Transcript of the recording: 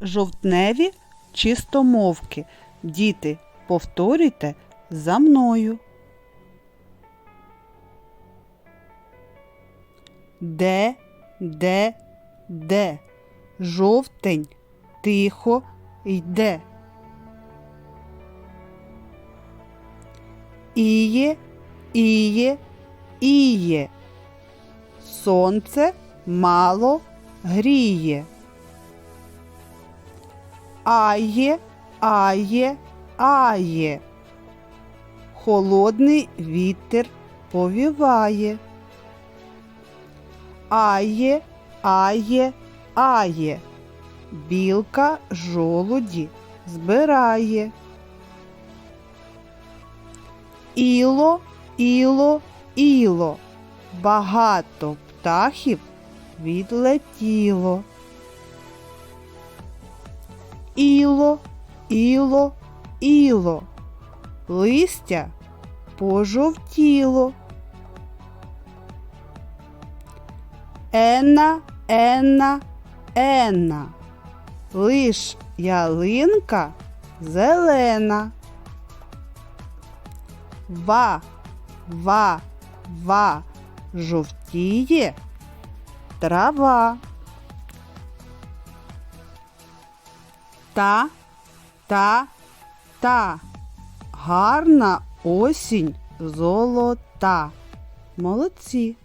жовтневі чистомовки. Діти, повторюйте за мною. Де, де, де? Жовтень тихо йде. Іє, іє, іє. Сонце мало гріє. Ає, ає, ає. Холодний вітер повіває. Ає, ає, ає. Білка жолуді збирає. Іло, іло, іло. Багато птахів відлетіло. Іло, іло, іло. Листя пожовтіло. Енна, енна, енна. Лиш ялинка зелена. Ва, ва, ва, жовтіє трава. Та, та, та. Гарна осінь золота. Молодці.